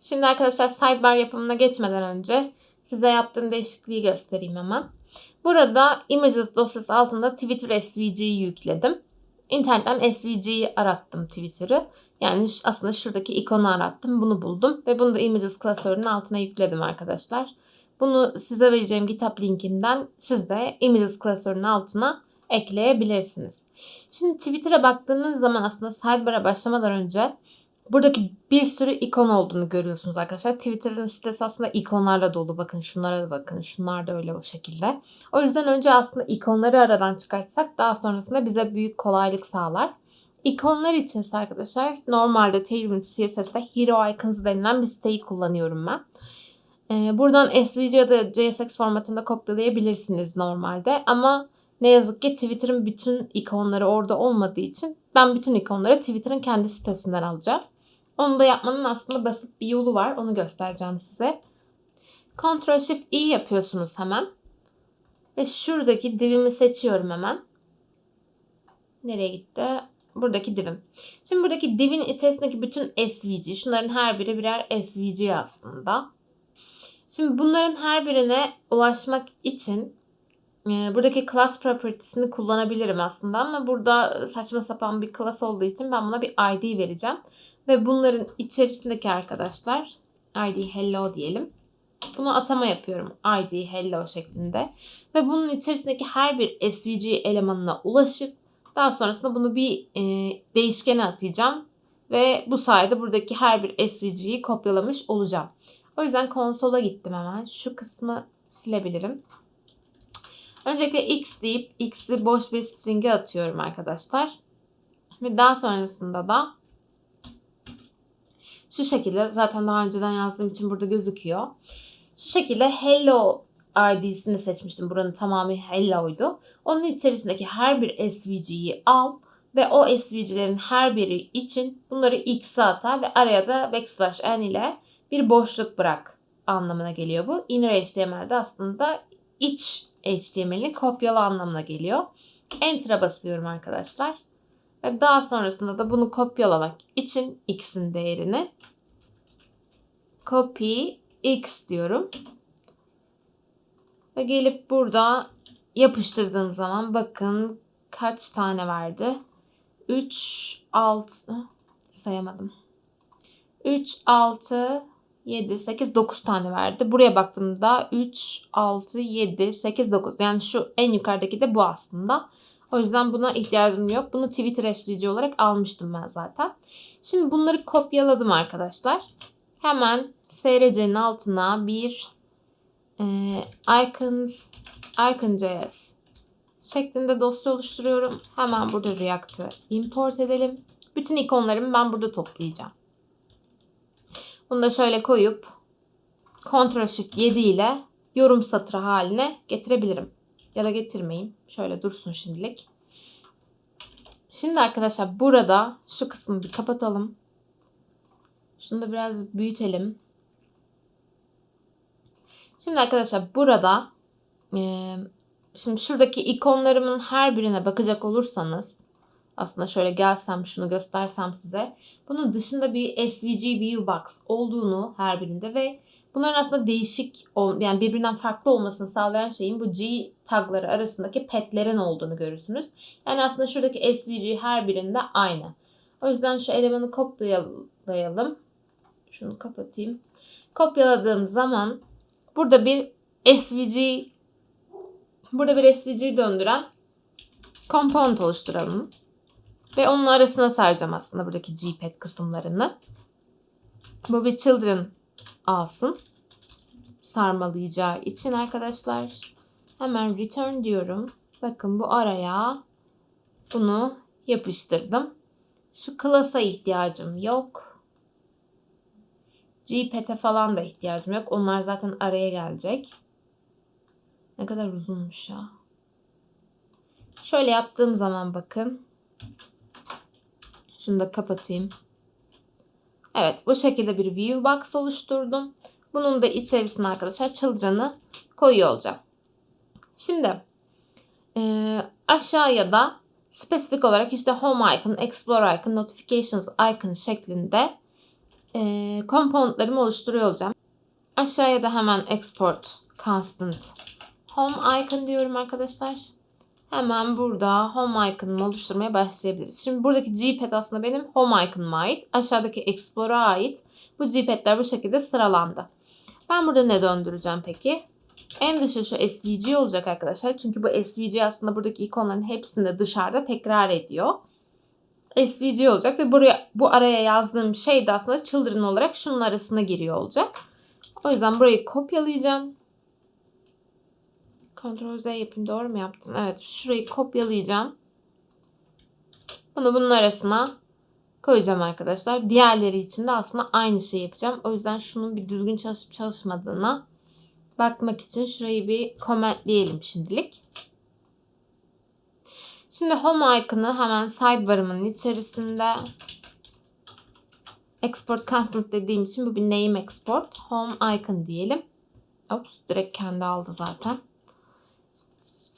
Şimdi arkadaşlar sidebar yapımına geçmeden önce size yaptığım değişikliği göstereyim hemen. Burada Images dosyası altında Twitter SVG'yi yükledim. İnternetten SVG'yi arattım Twitter'ı. Yani aslında şuradaki ikonu arattım. Bunu buldum. Ve bunu da Images klasörünün altına yükledim arkadaşlar. Bunu size vereceğim GitHub linkinden siz de Images klasörünün altına ekleyebilirsiniz. Şimdi Twitter'a baktığınız zaman aslında sidebar'a başlamadan önce buradaki bir sürü ikon olduğunu görüyorsunuz arkadaşlar. Twitter'ın sitesi aslında ikonlarla dolu. Bakın şunlara da bakın. Şunlar da öyle o şekilde. O yüzden önce aslında ikonları aradan çıkartsak daha sonrasında bize büyük kolaylık sağlar. İkonlar için arkadaşlar normalde Tailwind CSS'de Hero Icons denilen bir siteyi kullanıyorum ben. Ee, buradan SVG ya da JSX formatında kopyalayabilirsiniz normalde ama ne yazık ki Twitter'ın bütün ikonları orada olmadığı için ben bütün ikonları Twitter'ın kendi sitesinden alacağım. Onu da yapmanın aslında basit bir yolu var. Onu göstereceğim size. Ctrl Shift I yapıyorsunuz hemen. Ve şuradaki divimi seçiyorum hemen. Nereye gitti? Buradaki divim. Şimdi buradaki divin içerisindeki bütün SVG, şunların her biri birer SVG aslında. Şimdi bunların her birine ulaşmak için buradaki class property'sini kullanabilirim aslında ama burada saçma sapan bir class olduğu için ben buna bir ID vereceğim. Ve bunların içerisindeki arkadaşlar ID hello diyelim. Buna atama yapıyorum ID hello şeklinde. Ve bunun içerisindeki her bir SVG elemanına ulaşıp daha sonrasında bunu bir e, değişkene atayacağım. Ve bu sayede buradaki her bir SVG'yi kopyalamış olacağım. O yüzden konsola gittim hemen. Şu kısmı silebilirim. Öncelikle x deyip x'i boş bir string'e atıyorum arkadaşlar. Ve daha sonrasında da şu şekilde zaten daha önceden yazdığım için burada gözüküyor. Şu şekilde hello ID'sini seçmiştim. Buranın tamamı hello'ydu. Onun içerisindeki her bir SVG'yi al ve o SVG'lerin her biri için bunları x'e ata ve araya da backslash n ile bir boşluk bırak anlamına geliyor bu. Inner HTML'de aslında iç HTML'ini kopyala anlamına geliyor. Enter'a basıyorum arkadaşlar. Ve daha sonrasında da bunu kopyalamak için x'in değerini copy x diyorum. Ve gelip burada yapıştırdığım zaman bakın kaç tane verdi? 3, 6 sayamadım. 3, 6, 7, 8, 9 tane verdi. Buraya baktığımda 3, 6, 7, 8, 9. Yani şu en yukarıdaki de bu aslında. O yüzden buna ihtiyacım yok. Bunu Twitter SVG olarak almıştım ben zaten. Şimdi bunları kopyaladım arkadaşlar. Hemen SRC'nin altına bir e, icons, icon.js şeklinde dosya oluşturuyorum. Hemen burada React'ı import edelim. Bütün ikonlarımı ben burada toplayacağım. Bunu da şöyle koyup Ctrl Shift 7 ile yorum satırı haline getirebilirim. Ya da getirmeyeyim. Şöyle dursun şimdilik. Şimdi arkadaşlar burada şu kısmı bir kapatalım. Şunu da biraz büyütelim. Şimdi arkadaşlar burada şimdi şuradaki ikonlarımın her birine bakacak olursanız aslında şöyle gelsem şunu göstersem size. Bunun dışında bir SVG Viewbox olduğunu her birinde ve bunların aslında değişik yani birbirinden farklı olmasını sağlayan şeyin bu G tagları arasındaki petlerin olduğunu görürsünüz. Yani aslında şuradaki SVG her birinde aynı. O yüzden şu elemanı kopyalayalım. Şunu kapatayım. Kopyaladığım zaman burada bir SVG burada bir SVG döndüren component oluşturalım. Ve onun arasına saracağım aslında buradaki GPad kısımlarını. Bu bir children alsın. Sarmalayacağı için arkadaşlar. Hemen return diyorum. Bakın bu araya bunu yapıştırdım. Şu class'a ihtiyacım yok. GPad'e falan da ihtiyacım yok. Onlar zaten araya gelecek. Ne kadar uzunmuş ya. Şöyle yaptığım zaman bakın. Şunu da kapatayım. Evet bu şekilde bir view box oluşturdum. Bunun da içerisine arkadaşlar children'ı koyuyor olacağım. Şimdi e, aşağıya da spesifik olarak işte home icon, explore icon, notifications icon şeklinde e, componentlarımı oluşturuyor olacağım. Aşağıya da hemen export constant home icon diyorum arkadaşlar. Hemen burada home icon'ımı oluşturmaya başlayabiliriz. Şimdi buradaki gpad aslında benim home icon'ıma ait. Aşağıdaki explorer'a ait. Bu gpad'ler bu şekilde sıralandı. Ben burada ne döndüreceğim peki? En dışı şu SVG olacak arkadaşlar. Çünkü bu SVG aslında buradaki ikonların hepsini dışarıda tekrar ediyor. SVG olacak ve buraya bu araya yazdığım şey de aslında children olarak şunun arasına giriyor olacak. O yüzden burayı kopyalayacağım. Ctrl Z yapayım doğru mu yaptım? Evet şurayı kopyalayacağım. Bunu bunun arasına koyacağım arkadaşlar. Diğerleri için de aslında aynı şey yapacağım. O yüzden şunun bir düzgün çalışıp çalışmadığına bakmak için şurayı bir commentleyelim şimdilik. Şimdi home icon'ı hemen sidebar'ımın içerisinde export constant dediğim için bu bir name export. Home icon diyelim. Ops direkt kendi aldı zaten.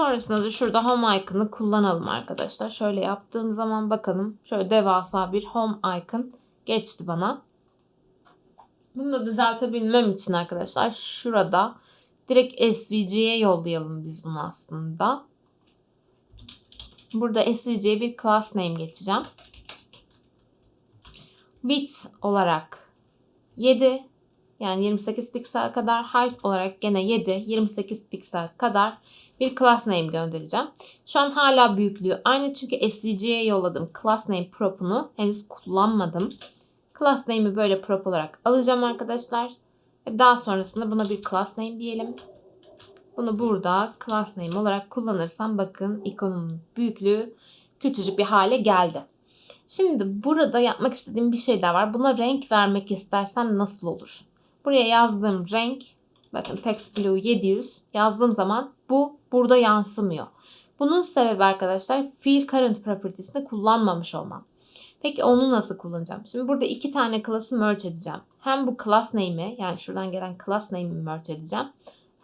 Sonrasında da şurada home icon'ı kullanalım arkadaşlar. Şöyle yaptığım zaman bakalım. Şöyle devasa bir home icon geçti bana. Bunu da düzeltebilmem için arkadaşlar şurada direkt SVG'ye yollayalım biz bunu aslında. Burada SVG'ye bir class name geçeceğim. Width olarak 7 yani 28 piksel kadar height olarak gene 7 28 piksel kadar bir class name göndereceğim. Şu an hala büyüklüğü aynı çünkü SVG'ye yolladım class name prop'unu henüz kullanmadım. Class name'i böyle prop olarak alacağım arkadaşlar. Daha sonrasında buna bir class name diyelim. Bunu burada class name olarak kullanırsam bakın ikonumun büyüklüğü küçücük bir hale geldi. Şimdi burada yapmak istediğim bir şey daha var. Buna renk vermek istersem nasıl olur? Buraya yazdığım renk bakın text blue 700 yazdığım zaman bu burada yansımıyor. Bunun sebebi arkadaşlar fill current properties'ini kullanmamış olmam. Peki onu nasıl kullanacağım? Şimdi burada iki tane class'ı merge edeceğim. Hem bu class name'i yani şuradan gelen class name'i merge edeceğim.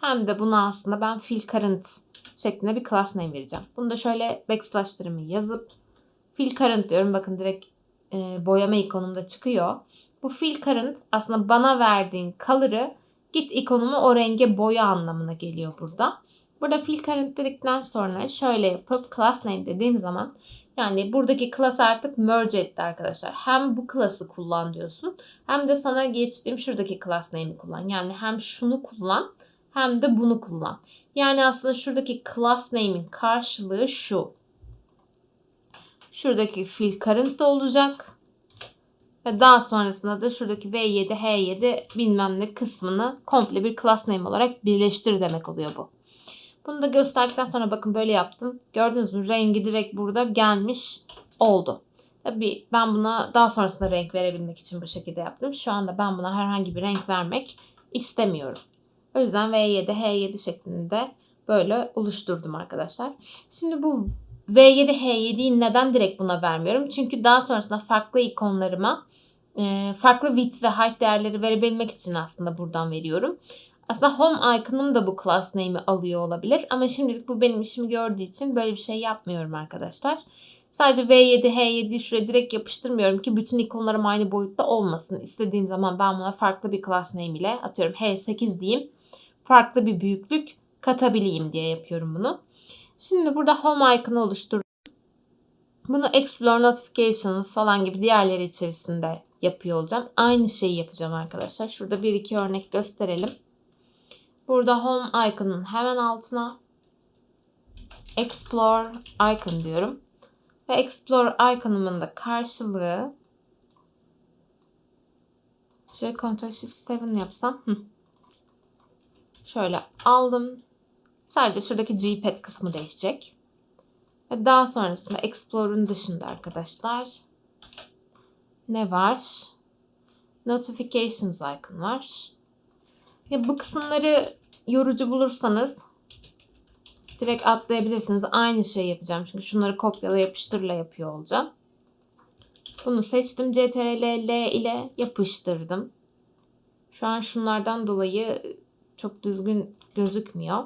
Hem de buna aslında ben fill current şeklinde bir class name vereceğim. Bunu da şöyle backslash'larımı yazıp fill current diyorum. Bakın direkt e, boyama ikonumda çıkıyor. Bu fill current aslında bana verdiğin color'ı git ikonumu o renge boya anlamına geliyor burada. Burada current dedikten sonra şöyle yapıp class name dediğim zaman yani buradaki class artık merge etti arkadaşlar. Hem bu class'ı kullan diyorsun hem de sana geçtiğim şuradaki class name'i kullan. Yani hem şunu kullan hem de bunu kullan. Yani aslında şuradaki class name'in karşılığı şu. Şuradaki fill current da olacak. Ve daha sonrasında da şuradaki V7, H7 bilmem ne kısmını komple bir class name olarak birleştir demek oluyor bu. Bunu da gösterdikten sonra bakın böyle yaptım. Gördünüz mü? Rengi direkt burada gelmiş oldu. Tabii ben buna daha sonrasında renk verebilmek için bu şekilde yaptım. Şu anda ben buna herhangi bir renk vermek istemiyorum. O yüzden V7, H7 şeklinde böyle oluşturdum arkadaşlar. Şimdi bu V7, H7'yi neden direkt buna vermiyorum? Çünkü daha sonrasında farklı ikonlarıma e, farklı width ve height değerleri verebilmek için aslında buradan veriyorum. Aslında home icon'ım da bu class name'i alıyor olabilir. Ama şimdilik bu benim işimi gördüğü için böyle bir şey yapmıyorum arkadaşlar. Sadece V7, H7'yi şuraya direkt yapıştırmıyorum ki bütün ikonlarım aynı boyutta olmasın. İstediğim zaman ben buna farklı bir class name ile atıyorum H8 diyeyim. Farklı bir büyüklük katabileyim diye yapıyorum bunu. Şimdi burada home icon'ı oluşturdum. Bunu Explore Notifications falan gibi diğerleri içerisinde yapıyor olacağım. Aynı şeyi yapacağım arkadaşlar. Şurada bir iki örnek gösterelim. Burada Home icon'ın hemen altına Explore icon diyorum. Ve Explore icon'ımın da karşılığı şöyle Ctrl Shift 7 yapsam. Şöyle aldım. Sadece şuradaki Gpad kısmı değişecek. Ve daha sonrasında Explore'un dışında arkadaşlar ne var? Notifications icon var. Ya bu kısımları yorucu bulursanız direkt atlayabilirsiniz. Aynı şey yapacağım. Çünkü şunları kopyala yapıştırla yapıyor olacağım. Bunu seçtim. CTRL L ile yapıştırdım. Şu an şunlardan dolayı çok düzgün gözükmüyor.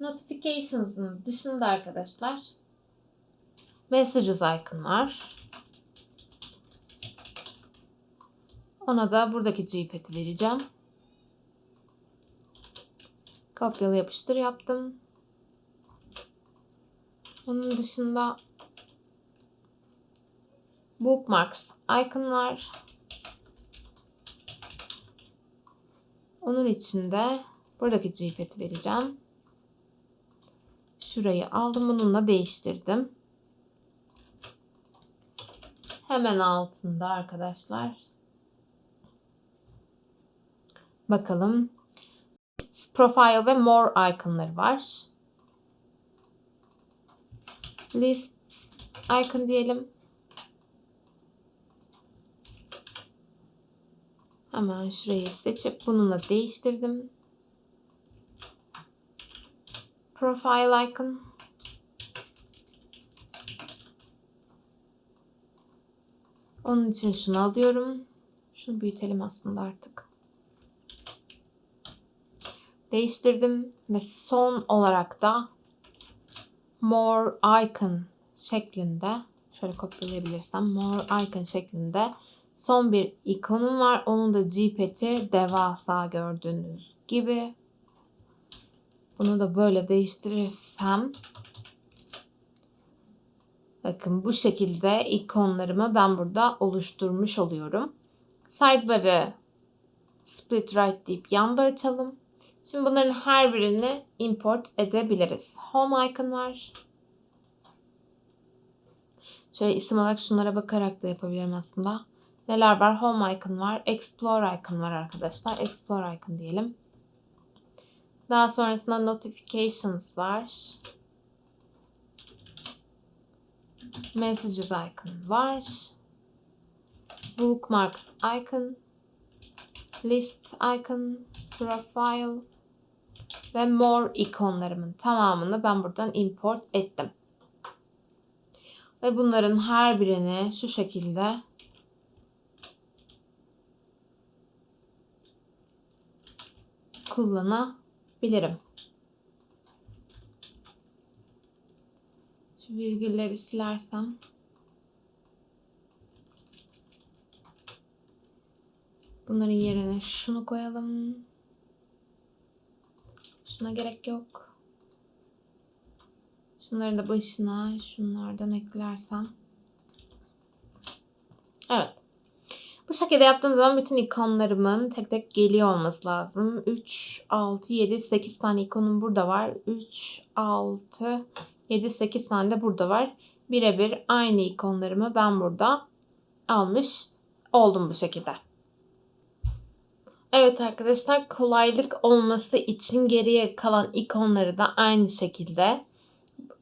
Notifications'ın dışında arkadaşlar Messages icon var. Ona da buradaki Gpad'i vereceğim. Kopyala yapıştır yaptım. Onun dışında bookmarks iconlar. Onun içinde buradaki Gpad'i vereceğim. Şurayı aldım bununla değiştirdim. Hemen altında arkadaşlar. Bakalım. Profile ve more iconları var. List icon diyelim. Hemen şurayı seçip bununla değiştirdim. Profile icon. Onun için şunu alıyorum. Şunu büyütelim aslında artık. Değiştirdim ve son olarak da more icon şeklinde şöyle kopyalayabilirsem more icon şeklinde son bir ikonum var. Onun da Gpad'i devasa gördüğünüz gibi. Bunu da böyle değiştirirsem bakın bu şekilde ikonlarımı ben burada oluşturmuş oluyorum. Sidebar'ı split right deyip yanda açalım. Şimdi bunların her birini import edebiliriz. Home icon var. Şöyle isim olarak şunlara bakarak da yapabilirim aslında. Neler var? Home icon var. Explore icon var arkadaşlar. Explore icon diyelim. Daha sonrasında notifications var. Messages icon var. Bookmarks icon. List icon. Profile. Ve more ikonlarımın tamamını ben buradan import ettim. Ve bunların her birini şu şekilde kullanabilirim. Şu virgülleri silersem Bunların yerine şunu koyalım. Şuna gerek yok. Şunların da başına şunlardan eklersem. Evet. Bu şekilde yaptığım zaman bütün ikonlarımın tek tek geliyor olması lazım. 3, 6, 7, 8 tane ikonum burada var. 3, 6, 7, 8 tane de burada var. Birebir aynı ikonlarımı ben burada almış oldum bu şekilde. Evet arkadaşlar kolaylık olması için geriye kalan ikonları da aynı şekilde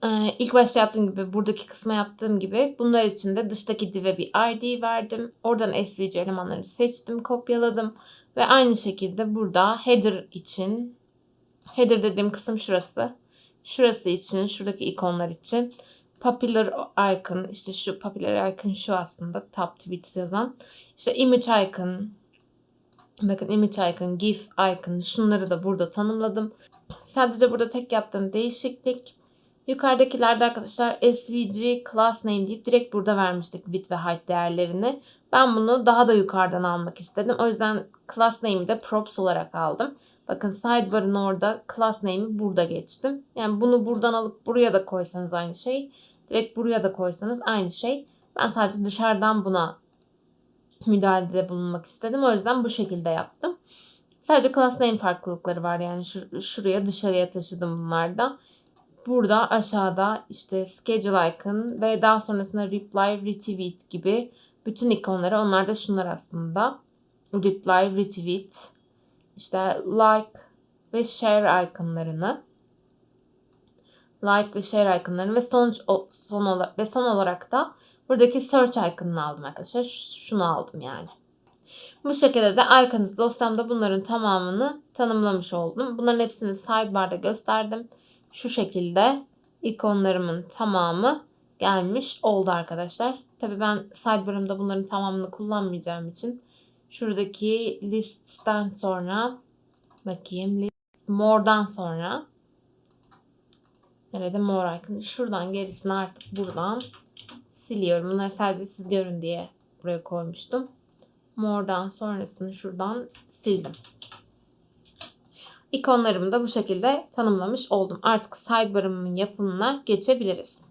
ee, ilk başta yaptığım gibi buradaki kısma yaptığım gibi bunlar için de dıştaki div'e bir ID verdim. Oradan SVG elemanlarını seçtim, kopyaladım ve aynı şekilde burada header için header dediğim kısım şurası. Şurası için, şuradaki ikonlar için popular icon işte şu popular icon şu aslında top tweets yazan. İşte image icon Bakın image icon, gif icon şunları da burada tanımladım. Sadece burada tek yaptığım değişiklik Yukarıdakilerde arkadaşlar svg class name deyip direkt burada vermiştik width ve height değerlerini. Ben bunu daha da yukarıdan almak istedim. O yüzden class name'i de props olarak aldım. Bakın sidebar'ın orada class name'i burada geçtim. Yani bunu buradan alıp buraya da koysanız aynı şey. Direkt buraya da koysanız aynı şey. Ben sadece dışarıdan buna müdahalede bulunmak istedim. O yüzden bu şekilde yaptım. Sadece class name farklılıkları var. Yani şur şuraya dışarıya taşıdım bunlarda. Burada aşağıda işte schedule icon ve daha sonrasında reply, retweet gibi bütün ikonları onlar da şunlar aslında. Reply, retweet, işte like ve share ikonlarını like ve share ikonlarını ve sonuç son olarak ve son olarak da buradaki search iconunu aldım arkadaşlar. Şunu aldım yani. Bu şekilde de arkanız dosyamda bunların tamamını tanımlamış oldum. Bunların hepsini sidebar'da gösterdim şu şekilde ikonlarımın tamamı gelmiş oldu arkadaşlar. Tabi ben sidebar'ımda bunların tamamını kullanmayacağım için şuradaki listten sonra bakayım list more'dan sonra nerede more icon şuradan gerisini artık buradan siliyorum. Bunları sadece siz görün diye buraya koymuştum. More'dan sonrasını şuradan sildim. İkonlarımı da bu şekilde tanımlamış oldum. Artık sidebar'ımın yapımına geçebiliriz.